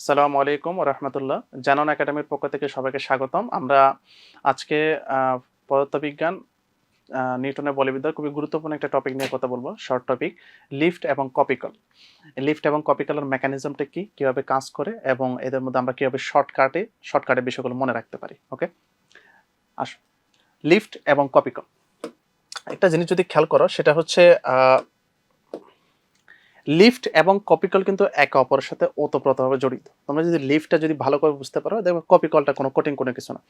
আসসালামু আলাইকুম রহমতুল্লাহ। জানন একাডেমির পক্ষ থেকে সবাইকে স্বাগতম। আমরা আজকে পদার্থবিজ্ঞান নিউটনের বলবিদ্যার খুবই গুরুত্বপূর্ণ একটা টপিক নিয়ে কথা বলব শর্ট টপিক লিফট এবং কপিকল লিফট এবং কপিকলের মেকানিজমটা কি, কীভাবে কাজ করে এবং এদের মধ্যে আমরা কীভাবে শর্টকাটে শর্টকাটে বিষয়গুলো মনে রাখতে পারি ওকে আস লিফট এবং কপিকল একটা জিনিস যদি খেয়াল করো, সেটা হচ্ছে লিফট এবং কপিকল কিন্তু একে অপরের সাথে ওতপ্রোতভাবে জড়িত। তোমরা যদি লিফটটা যদি ভালো করে বুঝতে পারো, দেখবে কপিকলটা কোনো কঠিন কোনো কিছু না।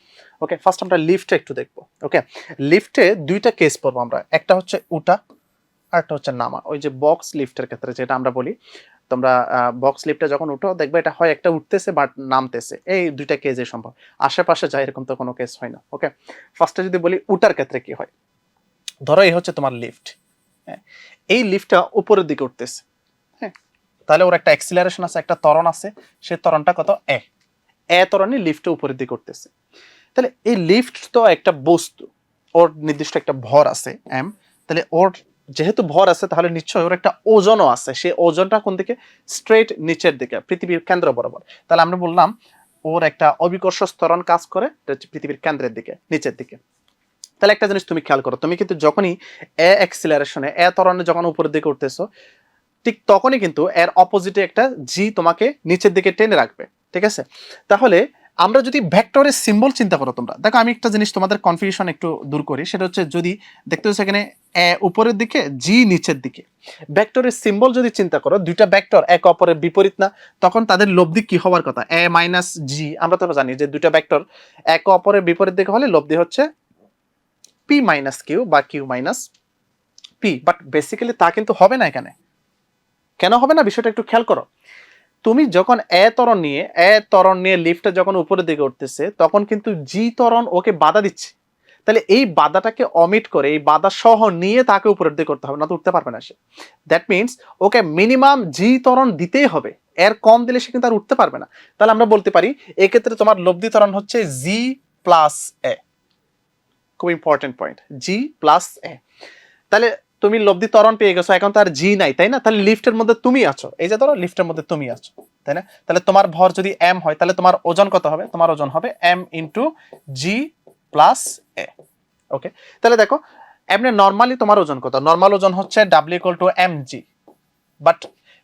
ওকে ফার্স্ট আমরা লিফটটা একটু দেখব। ওকে, লিফটে দুইটা কেস পড়ব আমরা। একটা হচ্ছে উটা আর একটা হচ্ছে নামা। ওই যে বক্স লিফটের ক্ষেত্রে যেটা আমরা বলি, তোমরা বক্স লিফটে যখন উঠো, দেখবে এটা হয় একটা উঠতেছে বাট নামতেছে। এই দুইটা কেজে সম্ভব। আশেপাশে যায় এরকম তো কোনো কেস হয় না। ওকে ফার্স্টে যদি বলি উটার ক্ষেত্রে কি হয়? ধরো এই হচ্ছে তোমার লিফট। হ্যাঁ এই লিফটটা উপরের দিকে উঠতেছে। তাহলে ওর একটা অ্যাক্সিলারেশন আছে, একটা ত্বরণ আছে। সেই ত্বরণটা কত? এ। এ ত্বরণে লিফটে উপরের দিকে উঠতেছে। তাহলে এই লিফট তো একটা বস্তু, ওর নির্দিষ্ট একটা ভর আছে এম তাহলে ওর যেহেতু ভর আছে, তাহলে নিশ্চয়ই ওর একটা ওজনও আছে। সেই ওজনটা কোন দিকে? স্ট্রেট নিচের দিকে, পৃথিবীর কেন্দ্র বরাবর। তাহলে আমরা বললাম, ওর একটা অবিকর্ষ স্তরণ কাজ করে পৃথিবীর কেন্দ্রের দিকে, নিচের দিকে। তাহলে একটা জিনিস তুমি খেয়াল করো, তুমি কিন্তু যখনই এ অ্যাক্সিলারেশনে এ ত্বরণে যখন উপরের দিকে উঠতেছো ঠিক তখনই কিন্তু এর অপোজিটে একটা জি তোমাকে নিচের দিকে টেনে রাখবে, ঠিক আছে? তাহলে আমরা যদি ভেক্টরের সিম্বল চিন্তা করো তোমরা। দেখো, আমি একটা জিনিস তোমাদের কনফিউশন একটু দূর করি, সেটা হচ্ছে যদি দেখতে হচ্ছে এখানে এ উপরের দিকে জি নিচের দিকে। ভেক্টরের সিম্বল যদি চিন্তা করো, দুইটা ভেক্টর এক অপরের বিপরীত না, তখন তাদের লব্ধি কি হওয়ার কথা? এ মাইনাস জি আমরা তো জানি যে দুইটা ভেক্টর এক অপরের বিপরীত দিকে হলে লব্ধি হচ্ছে পি মাইনাস কিউ বা Q minus P but basically তা কিন্তু হবে না এখানে। কেন হবে না? বিষয়টা একটু খেয়াল করো। তুমি যখন এ তরণ নিয়ে, এ ত্বরণ নিয়ে লিফটটা যখন উপরের দিকে উঠতেছে, তখন কিন্তু জি তরণ ওকে বাধা দিচ্ছে। তাহলে এই বাধাটাকে অমিট করে, এই বাধা সহ নিয়ে তাকে উপরের দিকে করতে হবে, না তো উঠতে পারবে না সে। That means okay minimum g তরণ দিতেই হবে। এর কম দিলে সে কিন্তু আর উঠতে পারবে না। তাহলে আমরা বলতে পারি, এক্ষেত্রে তোমার লব্ধি তরণ হচ্ছে জি প্লাস এ খুব important point g plus a তাহলে তুমি লব্ধি ত্বরণ পেয়ে গেছো, এখন তো আর জি নাই, তাই না? তাহলে লিফটের মধ্যে তুমি আছো। এই যে ধরো লিফটের মধ্যে তুমি আছো, তাই না? তাহলে তোমার ভর যদি এম হয়, তাহলে তোমার ওজন কত হবে? তোমার ওজন হবে m into g plus a okay তাহলে দেখো এমনি নর্মালি তোমার ওজন কত? নর্মাল ওজন হচ্ছে W equal to m g but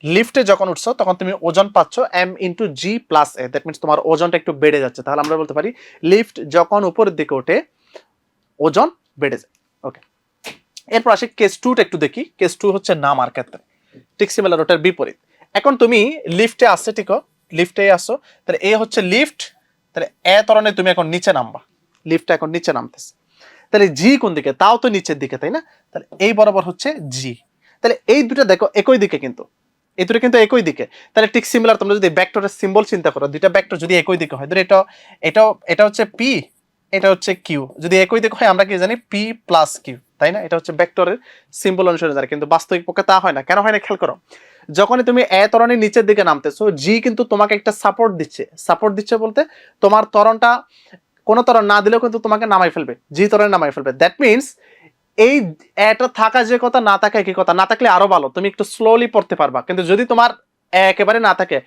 লিফটে যখন উঠছো, তখন তুমি ওজন পাচ্ছ m into g plus a that means তোমার ওজনটা একটু বেড়ে যাচ্ছে। তাহলে আমরা বলতে পারি লিফট যখন উপরের দিকে ওঠে, ওজন বেড়ে যায় ওকে এরপর আসি কেস টুটা একটু দেখি। কেস টু হচ্ছে নামার ক্ষেত্রে। ঠিক সিমিলার ওটার বিপরীত। এখন তুমি লিফটে আসছে, ঠিক লিফটে আসো, তাহলে এ হচ্ছে লিফট তাহলে এ তরণে তুমি এখন নিচে নামবা। লিফটটা এখন নিচে নামতেছে। তাহলে জি কোন দিকে? তাও তো নিচের দিকে, তাই না? তাহলে এই বরাবর হচ্ছে জি তাহলে এই দুটো দেখো একই দিকে কিন্তু। এই দুটো কিন্তু একই দিকে। তাহলে ঠিক সিমিলার তোমরা যদি ব্যাক্টরের সিম্বল চিন্তা করো, দুইটা ব্যাক্টর যদি একই দিকে হয়, ধরো এটা, এটাও, এটা হচ্ছে পি এটা হচ্ছে কিউ যদি একই দিকে হয়, আমরা কি জানি পি প্লাস কিউ তাই না? এটা হচ্ছে ভেক্টরের সিম্বল অনুসারে জানি কিন্তু বাস্তবিক পক্ষে তা হয় না। কেন হয় না? খেয়াল করো, যখনই তুমি এ ত্বরণের নিচের দিকে নামতেছো জি কিন্তু তোমাকে একটা সাপোর্ট দিচ্ছে। সাপোর্ট দিচ্ছে বলতে তোমার ত্বরণটা কোনো তরণ না দিলেও কিন্তু তোমাকে নামাই ফেলবে। জি ত্বরণে নামাই ফেলবে। দ্যাট মিনস এই এটা থাকা যে কথা, না থাকা একই কথা। না থাকলে আরও ভালো। তুমি একটু স্লোলি পড়তে পারবা। কিন্তু যদি তোমার একেবারে না থাকে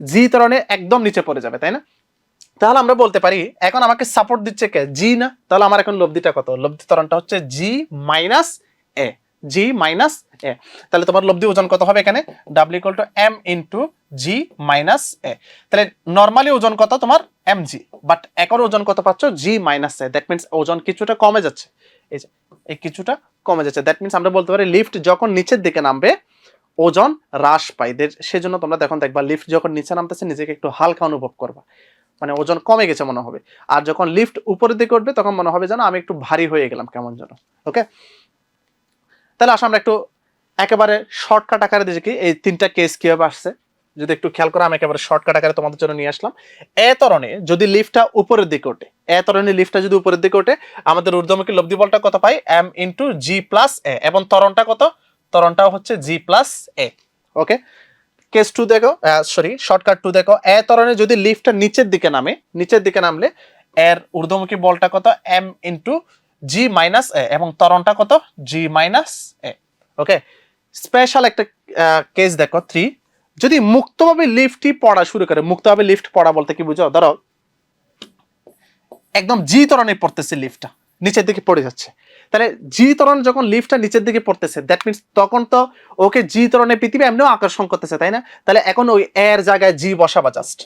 জি তরণে একদম নিচে পড়ে যাবে, তাই না? তাহলে আমরা বলতে পারি, এখন আমাকে সাপোর্ট দিচ্ছে কে? জি না? তাহলে আমার এখন লব্ধিটা কত? লব্ধি ত্বরণটা হচ্ছে জি মাইনাস এ জি মাইনাস এ তাহলে তোমার লব্ধি ওজন কত হবে এখানে? W equal to m into g minus a তাহলে নর্মালি ওজন কত তোমার? এম জি বাট এখন ওজন কত পাচ্ছ? G minus a that means ওজন কিছুটা কমে যাচ্ছে। এই যে, এই কিছুটা কমে যাচ্ছে। দ্যাট মিনস আমরা বলতে পারি লিফট যখন নিচের দিকে নামবে, ওজন হ্রাস পায়। সেজন্য তোমরা দেখুন দেখবা লিফট যখন নিচে নামতেছে, নিজেকে একটু হালকা অনুভব করবা। মানে ওজন কমে গেছে মনে হবে। আর যখন লিফট উপরের দিকে উঠবে, তখন মনে হবে যেন আমি একটু ভারী হয়ে গেলাম কেমন যেন। ওকে তাহলে আসলে আমরা একটু একেবারে শর্টকাট আকারে দেখি এই তিনটা কেস কীভাবে আসছে। যদি একটু খেয়াল করো আমি একেবারে শর্টকাট আকারে তোমাদের জন্য নিয়ে আসলাম। এ তরণে যদি লিফটটা উপরের দিকে ওঠে, এ তরণে লিফটটা যদি উপরের দিকে ওঠে, আমাদের ঊর্ধ্বমুখী লব্ধি বলটা কত পাই? M into g plus a এবং তরণটা কত? ত্বরণটাও হচ্ছে g plus a okay case two দেখো সরি শর্টকাট টু দেখো। এ তরণে যদি লিফটটা নিচের দিকে নামে, নিচের দিকে নামলে এর ঊর্ধ্বমুখী বলটা কত? M into g minus a এবং তরণটা কত? G minus a okay special একটা কেস দেখো থ্রি যদি মুক্তভাবে লিফটটি পড়া শুরু করে, মুক্তভাবে লিফট পড়া বলতে কি বুঝো? ধরো, একদম জি তরণে পড়তেছে লিফটটা, নিচের দিকে পড়ে যাচ্ছে। তাহলে জি তরণ যখন লিফটটা নিচের দিকে পড়তেছে দ্যাট মিনস তখন তো ওকে জি তরণে পৃথিবী এমনিও আকর্ষণ করতেছে, তাই না? তাহলে এখন ওই এর জায়গায় জি বসাবা জাস্ট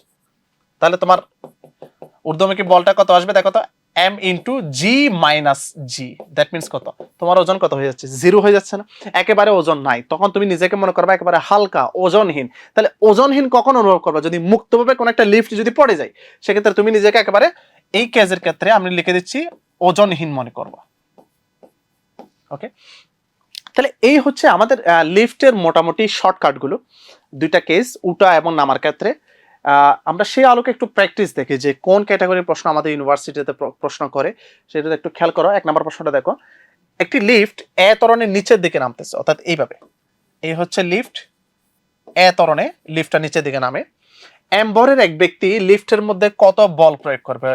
তাহলে তোমার ঊর্ধ্বমুখী বলটা কত আসবে দেখো তো? M into g minus g that means কত? তোমার ওজন কত হয়ে যাচ্ছে? জিরো হয়ে যাচ্ছে না। একেবারে ওজন নাই। তখন তুমি নিজেকে মনে করবা একেবারে হালকা, ওজনহীন। তাহলে ওজনহীন কখন অনুভব করবা? যদি মুক্তভাবে কোনো একটা লিফট যদি পড়ে যায়, সেক্ষেত্রে তুমি নিজেকে একেবারে এই কেজের ক্ষেত্রে আমি লিখে দিচ্ছি ওজনহীন মনে করবা। ওকে তাহলে এই হচ্ছে আমাদের লিফটের মোটামুটি শর্টকাটগুলো দুইটা কেস উটা এবং নামার ক্ষেত্রে। আমরা সেই আলোকে একটু প্র্যাকটিস দেখি যে কোন ক্যাটাগরির প্রশ্ন আমাদের ইউনিভার্সিটিতে প্রশ্ন করে। সেটা একটু খেয়াল করো। এক নম্বর প্রশ্নটা দেখো। একটি লিফট এ তরণের নিচের দিকে নামতেছে। অর্থাৎ এইভাবে। এই হচ্ছে লিফট এ তরণে লিফটটা নিচের দিকে নামে। এম বরের এক ব্যক্তি লিফটের মধ্যে কত বল প্রয়োগ করবে?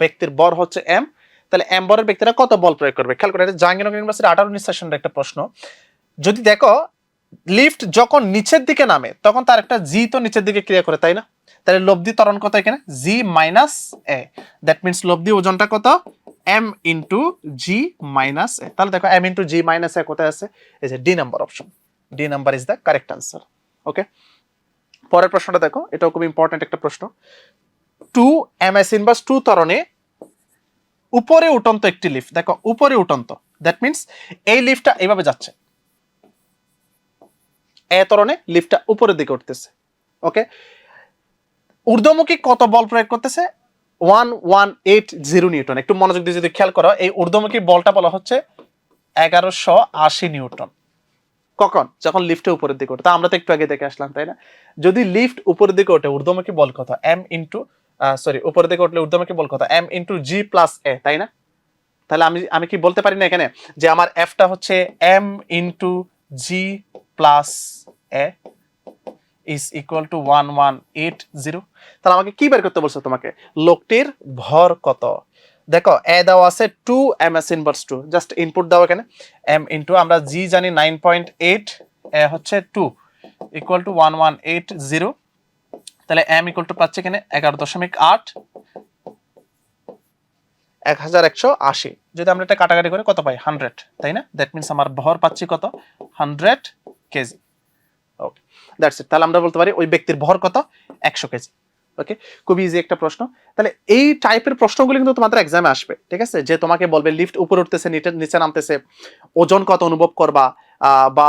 ব্যক্তির বর হচ্ছে এম। তাহলে এম বরের ব্যক্তিরা কত বল প্রয়োগ করবে? খেয়াল করে জাহাঙ্গীরনগর ইউনিভার্সিটি আঠারো সেশনের একটা প্রশ্ন। যদি দেখো, লিফট যখন নিচের দিকে নামে, তখন তার একটা জি তো নিচের দিকে ক্রিয়া করে, তাই না? তাহলে লব্ধি ত্বরণ কত এখানে? G minus a that means লব্ধি ওজনটা কত? M into g minus a তাহলে দেখো m into g minus a কোথায় আছে? এই যে D number option D number is the correct answer okay পরের প্রশ্নটা দেখো, এটাও খুব ইম্পর্টেন্ট একটা প্রশ্ন। Two m s inverse two ত্বরণে উপরে উঠন্ত একটি লিফট। দেখো, উপরে উঠন্ত। দ্যাট মিনস এই লিফটটা এইভাবে যাচ্ছে। এ তরণে লিফটটা উপরের দিকে উঠতেছে। ওকে ঊর্ধ্বমুখী কত বল প্রয়োগ করতেছে? One one eight zero newton. একটু মনোযোগ দিয়ে যদি খেয়াল করো, এই ঊর্ধ্বমুখী বলটা বলা হচ্ছে এগারোশো আশি নিউটন। কখন? যখন লিফটে উপরের দিকে ওঠে। তা আমরা তো একটু আগে দেখে আসলাম, তাই না? যদি লিফট উপরের দিকে ওঠে, ঊর্ধ্বমুখী বল কত? এম ইন্টু সরি উপরের দিকে উঠলে ঊর্ধ্বমুখী বল কত? M into g plus a তাই না? তাহলে আমি আমি কি বলতে পারি না এখানে? যে আমার এফটা হচ্ছে m into g plus a is equal to one one eight zero তাহলে আমাকে কি বের করতে বলছো তোমাকে? লোকটির ভর কত? দেখো এ দেওয়া আছে two m s inverse two just input দাও এখানে। এম ইন্টু আমরা জি জানি নাইন পয়েন্ট এইট এ হচ্ছে two equal to one one eight zero তাহলে এম ইকুয়াল টু পাচ্ছে এখানে এগারো দশমিক আট। এক হাজার একশো আশি। যদি আমরা এটা কাটাকাটি করে কত পাই? হান্ড্রেড তাই না? দ্যাট মিনস আমার ভর পাচ্ছি কত? Hundred KG okay that's it তাহলে আমরা বলতে পারি ওই ব্যক্তির ভর কত? একশো কেজি ওকে খুব ইজি একটা প্রশ্ন। তাহলে এই টাইপের প্রশ্নগুলো কিন্তু তোমাদের এক্সামে আসবে ঠিক আছে? যে তোমাকে বলবে লিফট উপরে উঠতেছে নিচে নামতেছে ওজন কত অনুভব করবা বা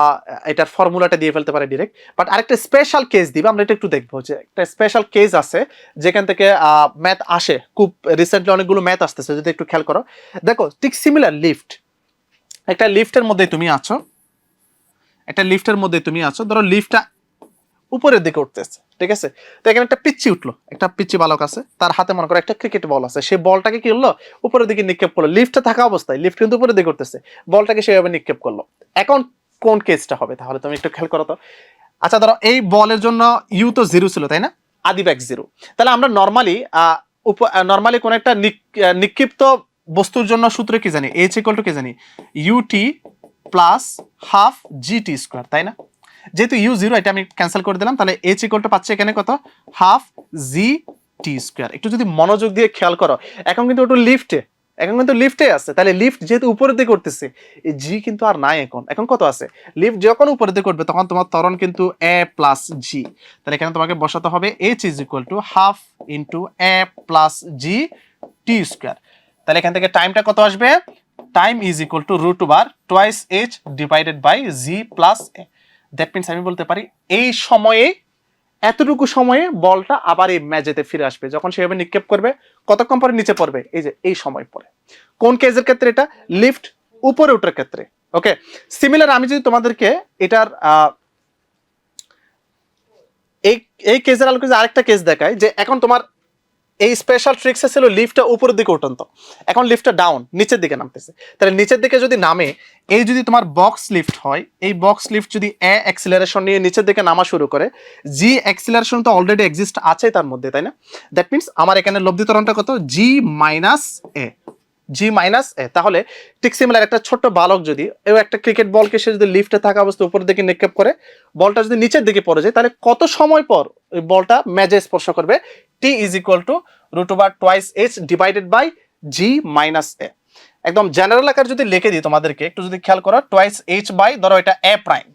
এটার ফর্মুলাটা দিয়ে ফেলতে পারে ডিরেক্ট বাট আরেকটা স্পেশাল কেস দিবে, আমরা এটা একটু দেখব যে একটা স্পেশাল কেস আছে, যেখান থেকে ম্যাথ আসে। খুব রিসেন্টলি অনেকগুলো ম্যাথ আসতেছে, যদি একটু খেয়াল করো। দেখো, ঠিক সিমিলার লিফট একটা লিফটের মধ্যে তুমি আছো। একটা লিফটের মধ্যে তুমি আছো। ধরো লিফটটা উপরের দিকে উঠতেছে, ঠিক আছে? তো এখানে একটা পিচ্ছি উঠল। একটা পিচ্ছি বালক আছে, তার হাতে মনে করো একটা ক্রিকেট বল আছে। সেই বলটাকে কি হলো উপরের দিকে নিক্ষেপ করল। লিফটে থাকা অবস্থায় লিফট কিন্তু উপরের দিকে উঠতেছে। বলটাকে সেভাবে নিক্ষেপ করল। এখন কোন কেসটা হবে? তাহলে তুমি একটু খেয়াল করো তো। আচ্ছা ধরো এই বলের জন্য ইউ তো জিরো ছিল, তাই না? আদি ব্যাক জিরো তাহলে আমরা নর্মালি নর্মালি কোন একটা নিক্ষিপ্ত বস্তুর জন্য সূত্র কি জানি? এইচ ইকুয়াল টু কি জানি? Ut plus half gt square তাই না? যেহেতু ইউ জিরো এটা আমি ক্যান্সেল করে দিলাম, তাহলে এইচ ইকুয়াল টু পাচ্ছে এখানে কত? হাফ জি টি স্কোয়ার একটু যদি মনোযোগ দিয়ে খেয়াল করো। এখন কিন্তু ওটা লিফটে এখন কিন্তু লিফটে আছে। তাহলে লিফট যেহেতু উপরের দিকে করতেছে, এই জি কিন্তু আর নাই এখন। এখন কত আছে? লিফট যখন উপরের দিকে উঠবে তখন তোমার ত্বরণ কিন্তু এ প্লাস জি তাহলে এখানে তোমাকে বসাতে হবে h is equal to half into a plus g t square তাহলে এখান থেকে টাইমটা কত আসবে? Time is equal to root bar twice h divided by g plus a that means আমি বলতে পারি, এই সময়ে এতটুকু সময়ে বলটা আবার এই ম্যাচেতে ফিরে আসবে। যখন সেভাবে নিক্ষেপ করবে, কতক্ষণ পরে নিচে পড়বে? এই যে, এই সময় পরে। কোন কেজের ক্ষেত্রে এটা? লিফট উপরে ওঠার ক্ষেত্রে। ওকে? সিমিলার আমি যদি তোমাদেরকে এটার এই এই কেসের আলোকে আরেকটা কেস দেখায় যে এখন তোমার এই স্পেশাল ট্রিক্সে ছিল লিফটটা উপরের দিকে উঠন্ত এখন লিফটটা ডাউন নিচের দিকে নামতেছে। তাহলে নিচের দিকে যদি নামে, এই যদি তোমার বক্স লিফট হয়, এই বক্স লিফট যদি এ অ্যাক্সিলারেশন নিয়ে নিচের দিকে নামা শুরু করে জি অ্যাক্সিলারেশন তো অলরেডি এক্সিস্ট আছে তার মধ্যে, তাই না? দ্যাট মিনস আমার এখানে লব্ধি তরণটা কত? জি মাইনাস এ জি মাইনাস এ তাহলে ঠিক সিমিলার একটা ছোট্ট বালক যদি একটা ক্রিকেট বলকে সে যদি লিফটে থাকা অবস্থায় উপরের দিকে নিক্ষেপ করে বলটা যদি নিচের দিকে পড়ে যায়, তাহলে কত সময় পর ওই বলটা ম্যাজে স্পর্শ করবে? T is equal to root over twice h divided by g minus a একদম জেনারেল আকার যদি লিখে দিই তোমাদেরকে, একটু যদি খেয়াল করো টোয়াইস এইচ বাই ধরো এটা এ প্রাইম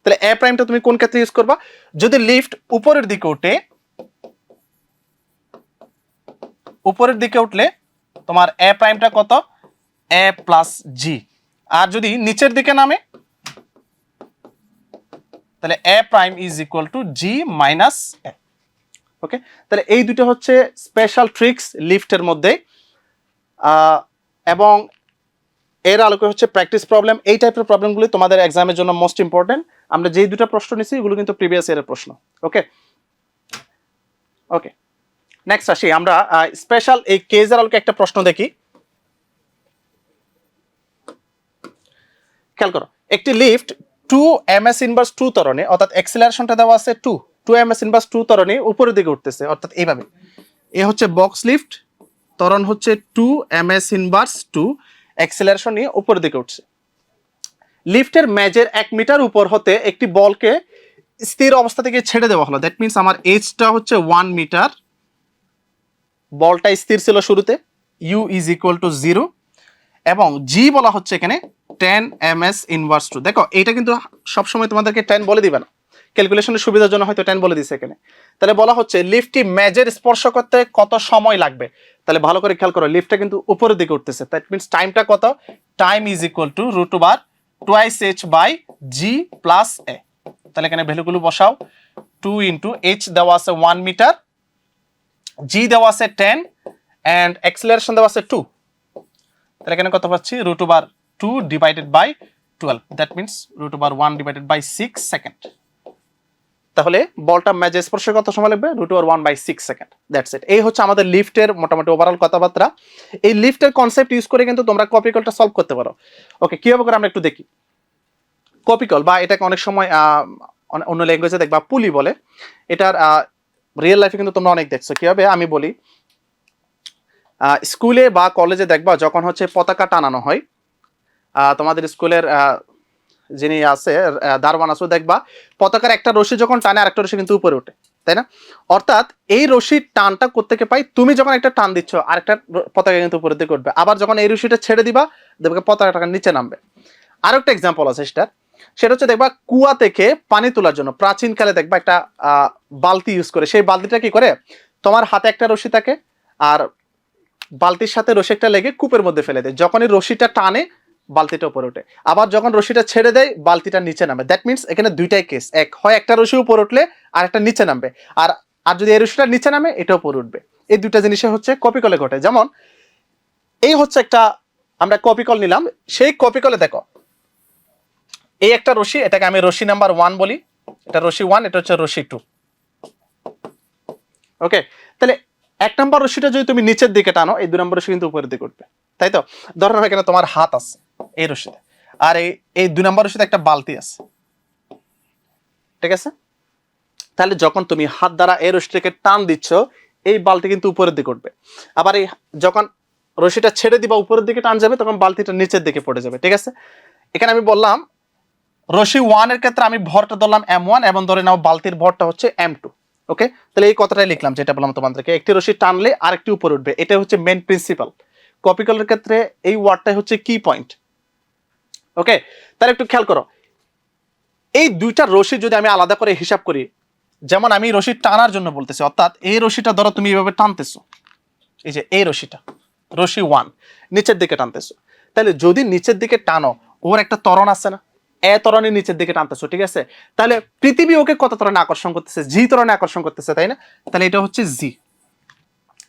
তাহলে এ প্রাইমটা তুমি কোন ক্ষেত্রে ইউজ করবা? যদি লিফট উপরের দিকে ওঠে উপরের দিকে উঠলে তোমার এ প্রাইমটা কত? এ প্লাস জি আর যদি নিচের দিকে নামে, তাহলে a prime is equal to g minus a okay তাহলে এই দুটো হচ্ছে স্পেশাল ট্রিক্স লিফটের মধ্যে। এবং এর আলোকে হচ্ছে প্র্যাকটিস প্রবলেম এই টাইপের প্রবলেমগুলি তোমাদের এক্সামের জন্য মোস্ট ইম্পর্টেন্ট আমরা যেই দুটো প্রশ্ন নিছি, এগুলো কিন্তু প্রিভিয়াস ইয়ারের প্রশ্ন। ওকে ওকে নেক্সট আসি। আমরা স্পেশাল এই কেজের আলোকে একটা প্রশ্ন দেখি। খেয়াল করো, একটি lift two m s inverse two তরণে, অর্থাৎ এক্সিলারেশনটা দেওয়া আছে two two m s inverse two তরণে উপরের দিকে উঠতেছে, অর্থাৎ এইভাবে। এ হচ্ছে বক্স লিফট তরণ হচ্ছে two m s inverse two acceleration নিয়ে উপরের দিকে উঠছে। লিফটের ম্যাজের এক মিটার উপর হতে একটি বলকে স্থির অবস্থা থেকে ছেড়ে দেওয়া হলো। দ্যাট মিনস আমার এইচটা হচ্ছে ওয়ান মিটার বলটা স্থির ছিল শুরুতে u is equal to zero এবং জি বলা হচ্ছে এখানে ten m s inverse two দেখো এটা কিন্তু সবসময় তোমাদেরকে টেন বলে দিবে না। ক্যালকুলেশনের সুবিধার জন্য হয়তো টেন বলে দিছে এখানে। তাহলে বলা হচ্ছে লিফটটি মেজের স্পর্শ করতে কত সময় লাগবে? তাহলে ভালো করে খেয়াল করো লিফটটা কিন্তু উপরের দিকে উঠতেছে। দ্যাট মিনস টাইমটা কত? Time is equal to root bar twice h by g plus a তাহলে এখানে ভ্যালুগুলো বসাও। টু ইন্টু এইচ দেওয়া আছে ওয়ান মিটার জি দেওয়া আছে টেন অ্যান্ড অ্যাক্সিলারেশন দেওয়া আছে টু তাহলে এখানে কত পাচ্ছি? Root over two divided by twelve that means root over one divided by six second তাহলে বলটা ম্যাচে স্পর্শে কত সময় লাগবে root over one by six second that's it এই হচ্ছে আমাদের লিফটের মোটামুটি ওভারঅল কথাবার্তা। এই লিফটের কনসেপ্ট ইউজ করে কিন্তু তোমরা কপিকলটা সলভ করতে পারো। ওকে কীভাবে করে আমরা একটু দেখি। কপিকল বা এটাকে অনেক সময় অন্য ল্যাঙ্গুয়েজে দেখবা পুলি বলে। এটার রিয়েল লাইফে কিন্তু তোমরা অনেক দেখছ। কীভাবে আমি বলি স্কুলে বা কলেজে দেখবা যখন হচ্ছে পতাকা টানানো হয় তোমাদের স্কুলের যিনি আছে দারওয়ান আসু দেখবা, পতাকার একটা রশি যখন টানে, আরেকটা রশি কিন্তু উপরে ওঠে, তাই না? অর্থাৎ এই রশির টানটা কোত্থেকে পাই? তুমি যখন একটা টান দিচ্ছ, আরেকটা পতাকা কিন্তু উপরের দিকে উঠবে। আবার যখন এই রশিটা ছেড়ে দিবা, দেখবে পতাকাটা নিচে নামবে। আরও একটা এক্সাম্পল আছে সেটার। সেটা হচ্ছে দেখবা, কুয়া থেকে পানি তোলার জন্য, প্রাচীনকালে দেখবা একটা বালতি ইউজ করে। সেই বালতিটা কি করে? তোমার হাতে একটা রশি থাকে, আর বালতির সাথে রশি একটা লেগে কূপের মধ্যে ফেলে দেয়। যখনই রশিটা টানে বালতিটা উপরে ওঠে। আবার যখন রশিটা ছেড়ে দেয়, বালতিটা নিচে নামে। দ্যাট মিনস এখানে দুইটাই কেস এক, হয় একটা রশি উপরে উঠলে, আর একটা নিচে নামবে। আর আর যদি এই রশিটা নিচে নামে এটা উপরে উঠবে। এই দুইটা জিনিসে হচ্ছে কপি কলে ঘটে। যেমন, এই হচ্ছে একটা, আমরা কপি কল নিলাম। সেই কপি কলে দেখো, এই একটা রশি, এটাকে আমি রশি নাম্বার ওয়ান বলি। এটা রশি ওয়ান এটা হচ্ছে রশি টু ওকে তাহলে এক নম্বর রশিটা যদি তুমি নিচের দিকে টানো, এই দুই নম্বর রশি কিন্তু উপরের দিকে উঠবে। তাই তো? ধরো এখানে তোমার হাত আছে। এই রশিতে আর এই এই দুই নম্বর রশিতে একটা বালতি আছে। ঠিক আছে? তাহলে যখন তুমি হাত দ্বারা এই রশিটাকে টান দিচ্ছ, এই বালতি কিন্তু উপরের দিকে উঠবে। আবার এই যখন রশিটা ছেড়ে দিবা উপরের দিকে টান যাবে, তখন বালতিটা নিচের দিকে পড়ে যাবে। ঠিক আছে? এখানে আমি বললাম রশি ওয়ানের ক্ষেত্রে আমি ভরটা ধরলাম এম ওয়ান এবং ধরে নাও বালতির ভরটা হচ্ছে এম টু ওকে তাহলে এই কথাটাই লিখলাম, যেটা বললাম তোমাদেরকে। একটি রশি টানলে আরেকটি উপরে উঠবে। এটা হচ্ছে মেন প্রিন্সিপাল কপিকলের ক্ষেত্রে এই ওয়ার্ডটাই হচ্ছে কি পয়েন্ট ওকে তাহলে একটু খেয়াল করো। এই দুইটা রশি যদি আমি আলাদা করে হিসাব করি, যেমন আমি রশি টানার জন্য বলতেছি, অর্থাৎ এই রশিটা ধরো তুমি এইভাবে টানতেছো। এই যে এই রশিটা, রশি ওয়ান নিচের দিকে টানতেছো। তাহলে যদি নিচের দিকে টানো, ওর একটা তরণ আছে না? এ ত্বরণের নিচের দিকে টানতেছো, ঠিক আছে? তাহলে পৃথিবী ওকে কত ত্বরণে আকর্ষণ করতেছে? জি তরণে আকর্ষণ করতেছে, তাই না? তাহলে এটা হচ্ছে জি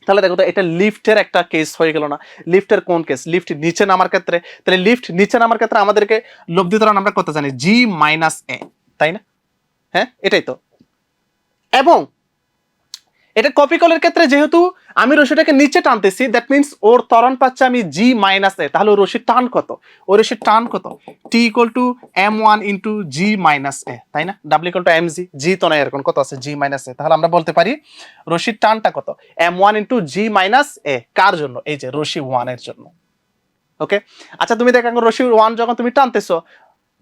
তাহলে দেখো তো এটা লিফটের একটা কেস হয়ে গেল না। লিফটের কোন কেস লিফট নিচে নামার ক্ষেত্রে। তাহলে লিফট নিচে নামার ক্ষেত্রে আমাদেরকে লব্ধি ত্বরণ আমরা কত জানি। জি মাইনাস এ তাই না? হ্যাঁ এটাই তো। এবং এটা কপি কলের ক্ষেত্রে যেহেতু আমি রশিটাকে নিচে টানতেছি দ্যাট মিনস ওর ত্বরণ পাচ্ছে আমি জি মাইনাস এ তাহলে রশির টান কত? ওর রশির টান কত? T equal to m one into g minus a তাই না? W equal to m g g তো নয় এরকম কত আছে? জি মাইনাস এ তাহলে আমরা বলতে পারি রশির টানটা কত? M one into g minus a কার জন্য? এই যে রশি ওয়ানের জন্য। ওকে আচ্ছা তুমি দেখো রশি ওয়ান যখন তুমি টানতেছো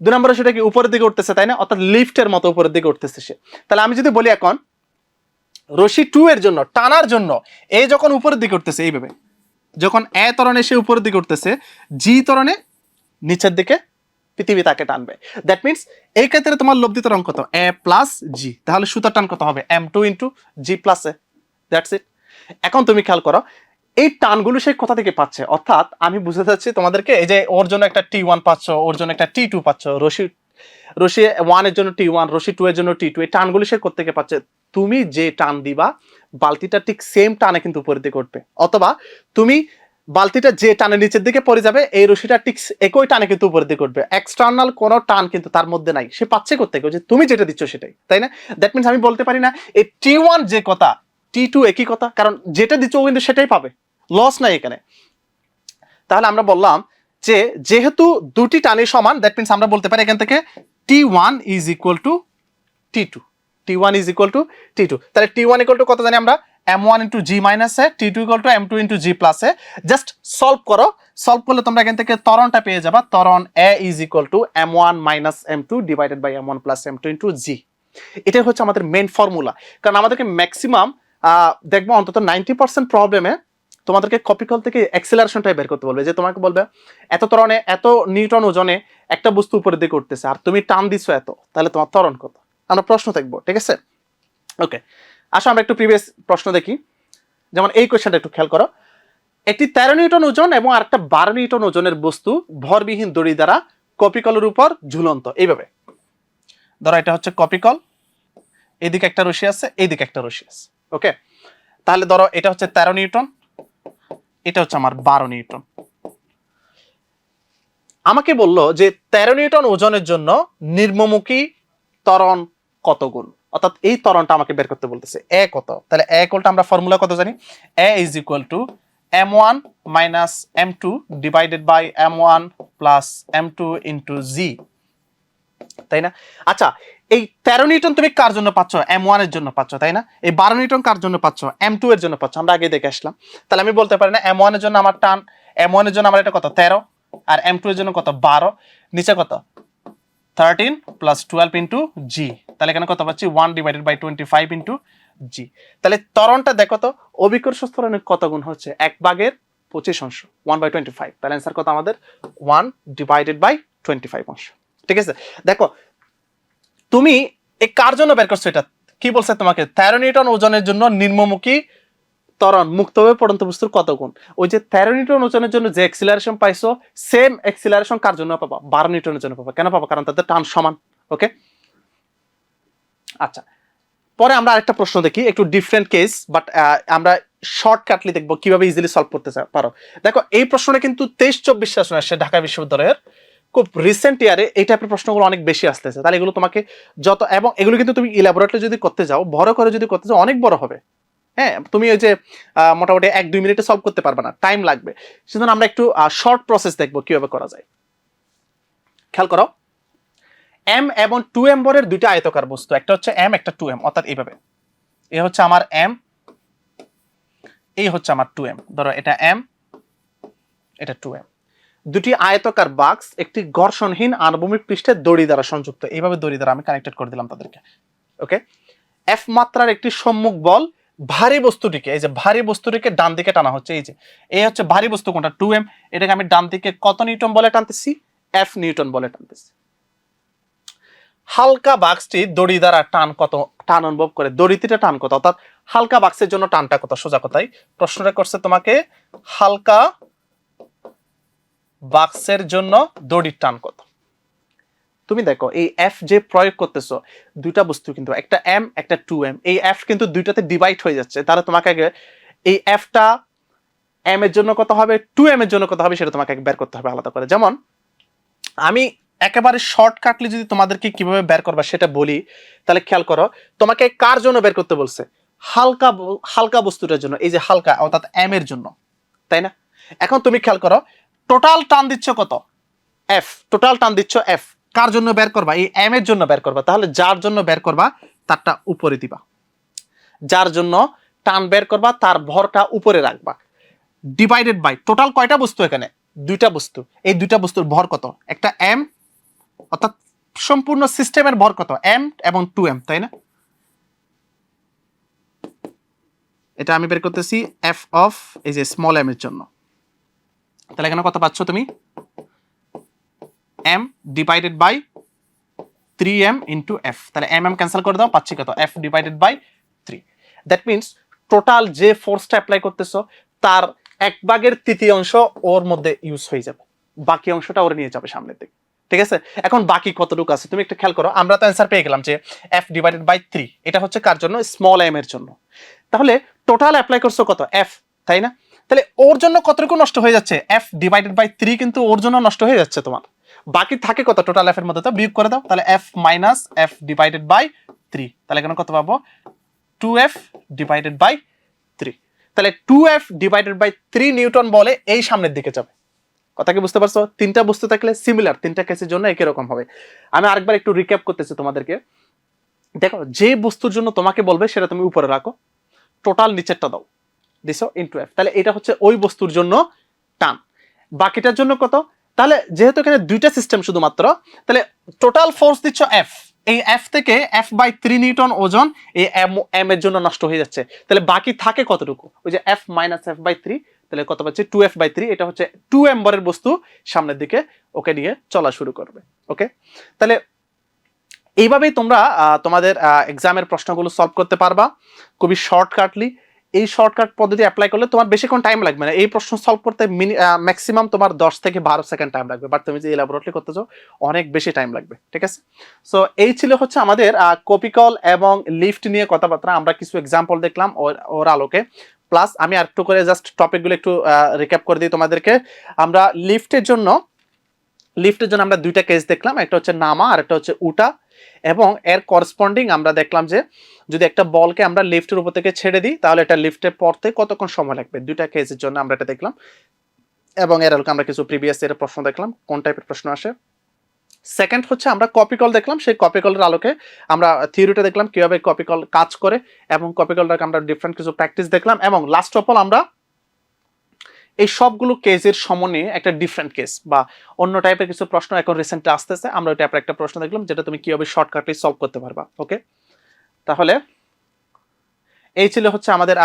দুই নম্বর রশিটা কি উপরের দিকে উঠতেছে, তাই না? অর্থাৎ লিফটের মতো উপরের দিকে উঠতেছে সে। তাহলে আমি যদি বলি এখন রশি টু এর জন্য, টানার জন্য, এ যখন উপরের দিকে উঠতেছে, এইভাবে। যখন এ তরণে সে উপরের দিকে উঠতেছে, জি তরণে নিচের দিকে পৃথিবী তাকে টানবে। দ্যাট মিনস এই ক্ষেত্রে তোমার লব্ধিত রং কত? এ প্লাস জি তাহলে সুতার টান কত হবে? M two into g plus a that's it এখন তুমি খেয়াল করো, এই টানগুলো সে কোথা থেকে পাচ্ছে? অর্থাৎ আমি বুঝতে চাচ্ছি তোমাদেরকে, এই যে ওর জন্য একটা টি ওয়ান পাচ্ছ, ওর জন্য একটা টি টু পাচ্ছ, রশি রশি ওয়ানের জন্য টি ওয়ান রশি টু এর জন্য টি টু এই টানগুলো সে থেকে পাচ্ছে? তুমি যে টান দিবা, বালতিটা ঠিক সেম টানে কিন্তু উপরের দিকে উঠবে। অথবা তুমি বালতিটা যে টানে নিচের দিকে পড়ে যাবে, এই রশিটা ঠিক একই টানে কিন্তু উপরের দিকে উঠবে। এক্সটার্নাল কোনো টান কিন্তু তার মধ্যে নাই। সে পাচ্ছে করতে যে তুমি যেটা দিচ্ছ সেটাই, তাই না? দ্যাট মিনস আমি বলতে পারি না, এই টি ওয়ান যে কথা টি টু একই কথা, কারণ যেটা দিচ্ছ ও কিন্তু সেটাই পাবে। লস নাই এখানে। তাহলে আমরা বললাম যে, যেহেতু দুটি টানে সমান দ্যাট মিনস আমরা বলতে পারি এখান থেকে T one is equal to T two T one is equal to T two তাহলে টি ওয়ান ইকুয়াল টু কত জানি আমরা? M one into g minus T two equal to m two into g plus just solve করো। Solve করলে তোমরা এখান থেকে ত্বরণটা পেয়ে যাবা। ত্বরণ a is equal to m one minus m two divided by m one plus m two into g এটাই হচ্ছে আমাদের মেন ফর্মুলা কারণ আমাদেরকে ম্যাক্সিমাম দেখব অন্তত নাইনটি পার্সেন্ট প্রবলেমে তোমাদেরকে কপিকল থেকে অ্যাক্সেলারেশনটাই বের করতে বলবে। যে তোমাকে বলবে, এত ত্বরণে, এত নিউটন ওজনে একটা বস্তু উপরের দিকে উঠতেছে, আর তুমি টান দিছো এত, তাহলে তোমার ত্বরণ কত? আমরা প্রশ্ন দেখব ঠিক আছে? ওকে আসো, আমরা একটু প্রিভিয়াস প্রশ্ন দেখি। যেমন এই কোয়েশ্চেনটা একটু খেয়াল করো। একটি তেরো নিউটন ওজন এবং আরেকটা বারো নিউটন ওজনের বস্তু ভরবিহীন দড়ি দ্বারা কপিকলের উপর ঝুলন্ত। এইভাবে। ধরো, এটা হচ্ছে কপিকল। এদিকে একটা রশি আছে, এইদিকে একটা রশি আছে। ওকে তাহলে ধরো, এটা হচ্ছে তেরো নিউটন, এটা হচ্ছে আমার বারো নিউটন। আমাকে বলল যে তেরো নিউটন ওজনের জন্য নির্মমুখী ত্বরণ কত গুণ? অর্থাৎ এই ত্বরণটা আমাকে বের করতে বলতেছে, এ কত? তাহলে এ কোলটা আমরা ফর্মুলা কত জানি? A is equal to m one minus m two divided by m one plus m two into g তাই না? আচ্ছা এই তেরো নিউটন তুমি কার জন্য পাচ্ছ? এম ওয়ানের জন্য পাচ্ছ, তাই না? এই বারো নিউটন কার জন্য পাচ্ছ? এম টু এর জন্য পাচ্ছ। আমরা আগে দেখে আসলাম। তাহলে আমি বলতে পারি না এম ওয়ানের জন্য আমার টান এম ওয়ানের জন্য আমার এটা কত? তেরো, আর এম টু এর জন্য কত? বারো। নিচে কত? Thirteen plus twelve into g তাহলে এখানে কত পাচ্ছি? One divided by twenty five into g তাহলে ত্বরণটা দেখো তো অভিকর্ষ ত্বরণের কত গুণ হচ্ছে? এক ভাগের পঁচিশ অংশ ওয়ান বাই টোয়েন্টি ফাইভ তাহলে অ্যান্সার কত আমাদের? One divided by twenty five অংশ। ঠিক আছে? দেখো, তুমি এই কার জন্য বের করছ এটা? কি বলছে তোমাকে? তেরো ওজনের জন্য নিম্নমুখী ত্বরণ মুক্তভাবে পড়ন্ত বস্তুর কত গুণ ওই যে তেরো নিউটন ওজনের জন্য যে এক্সিলারেশন পাইছো সেম এক্সিলারেশন কার জন্য পাবা? বারো নিউটনের জন্য পাবা। কেন পাবা? কারণ তাদের টান সমান ওকে আচ্ছা পরে আমরা আরেকটা প্রশ্ন দেখি, একটু ডিফারেন্ট কেস বাট আমরা শর্টকাটলি দেখব কীভাবে ইজিলি সলভ করতে পারো। দেখো, এই প্রশ্নটা কিন্তু তেইশ চব্বিশ সেশন আসছে ঢাকা বিশ্ববিদ্যালয়ের। খুব রিসেন্ট ইয়ারে এই টাইপের প্রশ্নগুলো অনেক বেশি আসতেছে। তাহলে এগুলো তোমাকে যত এবং এগুলো কিন্তু তুমি ইলাবোরেটলি যদি করতে যাও, বড় করে যদি করতে যাও, অনেক বড় হবে। হ্যাঁ তুমি ওই যে মোটামুটি এক, দুই মিনিটে সলভ করতে পারবে না টাইম লাগবে। সেজন্য আমরা একটু শর্ট প্রসেস দেখব কীভাবে করা যায়। খেয়াল করো এম এবং টু এম বরের দুইটা আয়তকার বস্তু, একটা হচ্ছে এম একটা টু এম অর্থাৎ এইভাবে। এ হচ্ছে আমার এম এই হচ্ছে আমার টু এম ধরো এটা এম এটা টু এম দুটি আয়তকার বাক্স একটি ঘর্ষণহীন আনুভূমিক পৃষ্ঠে দড়ি দ্বারা সংযুক্ত। এইভাবে দড়ি দ্বারা আমি কানেক্টেড করে দিলাম তাদেরকে। ওকে এফ মাত্রার একটি সম্মুখ বল ভারী বস্তুটিকে, এই যে ভারী বস্তুটিকে ডান দিকে টানা হচ্ছে, এই যে, এই হচ্ছে ভারী বস্তু কোনটা? টু এম এটাকে আমি ডান দিকে কত নিউটন বলে টানতেছি? এফ নিউটন বলে টানতেছি। হালকা বাক্সটি দড়ি দ্বারা টান কত, টান অনুভব করে দড়িটিটা টান কত, অর্থাৎ হালকা বাক্সের জন্য টানটা কত, সোজা কথাই। প্রশ্নটা করছে তোমাকে, হালকা বাক্সের জন্য দড়ির টান কত? তুমি দেখো, এই এফ যে প্রয়োগ করতেছো, দুইটা বস্তু কিন্তু, একটা এম একটা টু এম এই এফ কিন্তু দুইটাতে ডিভাইড হয়ে যাচ্ছে। তাহলে তোমাকে আগে এই এফটা এম এর জন্য কত হবে টু এম এর জন্য কত হবে, সেটা তোমাকে বের করতে হবে আলাদা করে। যেমন, আমি একেবারে শর্টকাটলি যদি তোমাদেরকে কীভাবে বের করবা সেটা বলি, তাহলে খেয়াল করো, তোমাকে কার জন্য বের করতে বলছে? হালকা হালকা বস্তুটার জন্য, এই যে হালকা, অর্থাৎ এম এর জন্য, তাই না? এখন তুমি খেয়াল করো টোটাল টান দিচ্ছ কত? এফ টোটাল টান দিচ্ছ এফ কার জন্য বের করবা? এই এম এর জন্য বের করবা। তাহলে যার জন্য বের করবা, তারটা উপরে দিবা। যার জন্য টান বের করবা, তার ভরটা উপরে রাখবা। ডিভাইডেড বাই টোটাল কয়টা বস্তু এখানে? দুইটা বস্তু। এই দুইটা বস্তুর ভর কত? একটা এম অর্থাৎ সম্পূর্ণ সিস্টেমের ভর কত? এম এবং টু এম তাই না? এটা আমি বের করতেছি এফ অফ এই যে স্মল এম এর জন্য। তাহলে এখানে কত পাচ্ছ তুমি? M divided by three m into F তাহলে এম এম ক্যান্সেল করে দাও, পাচ্ছি কত? F divided by three that means total যে ফোর্সটা অ্যাপ্লাই করতেছো, তার এক ভাগের তৃতীয় অংশ ওর মধ্যে ইউজ হয়ে যাবে। বাকি অংশটা ওরে নিয়ে যাবে সামনের দিকে। ঠিক আছে? এখন বাকি কতটুকু আছে? তুমি একটু খেয়াল করো, আমরা তো অ্যান্সার পেয়ে গেলাম যে এফ ডিভাইডেড বাই থ্রি এটা হচ্ছে কার জন্য? স্মল এম এর জন্য। তাহলে টোটাল অ্যাপ্লাই করছ কত? এফ তাই না? তাহলে ওর জন্য কতটুকু নষ্ট হয়ে যাচ্ছে? এফ ডিভাইডেড বাই থ্রি কিন্তু ওর জন্য নষ্ট হয়ে যাচ্ছে তোমার। বাকি থাকে কত? টোটাল এফ এর মধ্যে তো বিয়োগ করে দাও। তাহলে F minus F divided by three তাহলে এখানে কত পাবো? Two F divided by three তাহলে two F divided by three newton বলে এই সামনের দিকে যাবে। কথা কি বুঝতে পারছ? তিনটা বস্তু থাকলে সিমিলার তিনটা কেসের জন্য একই রকম হবে। আমি আরেকবার একটু রিক্যাপ করতেছি তোমাদেরকে। দেখো, যে বস্তুর জন্য তোমাকে বলবে, সেটা তুমি উপরে রাখো। টোটাল নিচেরটা দাও। দিছো ইন্টু এফ তাহলে এটা হচ্ছে ওই বস্তুর জন্য টান। বাকিটার জন্য কত? তাহলে যেহেতু এখানে দুইটা সিস্টেম শুধুমাত্র, তাহলে টোটাল ফোর্স দিচ্ছ এফ এই এফ থেকে এফ বাই থ্রি নিউটন ওজন এই এম এম এর জন্য নষ্ট হয়ে যাচ্ছে। তাহলে বাকি থাকে কতটুকু? ওই যে F minus F by three তাহলে কত পাচ্ছে? টু এফ বাই থ্রি এটা হচ্ছে টু এম্বরের বস্তু সামনের দিকে ওকে নিয়ে চলা শুরু করবে, ওকে? তাহলে এইভাবেই তোমরা তোমাদের এক্সামের প্রশ্নগুলো সলভ করতে পারবা। খুবই শর্টকাটলি এই শর্টকাট পদ্ধতি অ্যাপ্লাই করলে তোমার বেশিক্ষণ টাইম লাগবে না। এই প্রশ্ন সলভ করতে ম্যাক্সিমাম তোমার দশ থেকে বারো সেকেন্ড টাইম লাগবে। বাট তুমি যে ইলাবোরেটলি করতে চাও অনেক বেশি টাইম লাগবে, ঠিক আছে? সো এই ছিল হচ্ছে আমাদের কপিকল এবং লিফট নিয়ে কথাবার্তা। আমরা কিছু এক্সাম্পল দেখলাম ওর আলোকে। প্লাস আমি আর একটু করে জাস্ট টপিকগুলো একটু রিক্যাপ করে দিই তোমাদেরকে। আমরা লিফটের জন্য লিফটের জন্য আমরা দুইটা কেস দেখলাম। একটা হচ্ছে নামা আর একটা হচ্ছে উটা। এবং এর করসপন্ডিং আমরা দেখলাম যে যদি একটা বলকে আমরা লিফটের উপর থেকে ছেড়ে দিই, তাহলে এটা লিফটে পড়তে কতক্ষণ সময় লাগবে? দুইটা কেসের জন্য আমরা এটা দেখলাম। এবং এর আলোকে আমরা কিছু প্রিভিয়াস এর প্রশ্ন দেখলাম, কোন টাইপের প্রশ্ন আসে? সেকেন্ড হচ্ছে আমরা কপি কল দেখলাম, সেই কপি কলের আলোকে আমরা থিওরিটা দেখলাম, কীভাবে কপি কল কাজ করে এবং কপি কলটাকে আমরা ডিফারেন্ট কিছু প্র্যাকটিস দেখলাম এবং লাস্ট অফ অল আমরা এই সবগুলো কেসের সমনে একটা ডিফারেন্ট কেস বা অন্য টাইপের কিছু প্রশ্ন এখন রিসেন্টলি আসতেছে। আমরা ওই টাইপের একটা প্রশ্ন দেখলাম যেটা তুমি কীভাবে শর্টকাটে সলভ করতে পারবা ওকে তাহলে এই ছিল হচ্ছে আমাদের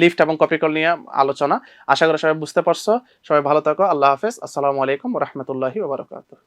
লিফট এবং কপি কল নিয়ে আলোচনা। আশা করি সবাই বুঝতে পারছ। সবাই ভালো থাকো। আল্লাহ হাফেজ। আসসালামু আলাইকুম রহমতুল্লাহি ওবরাকাতুহ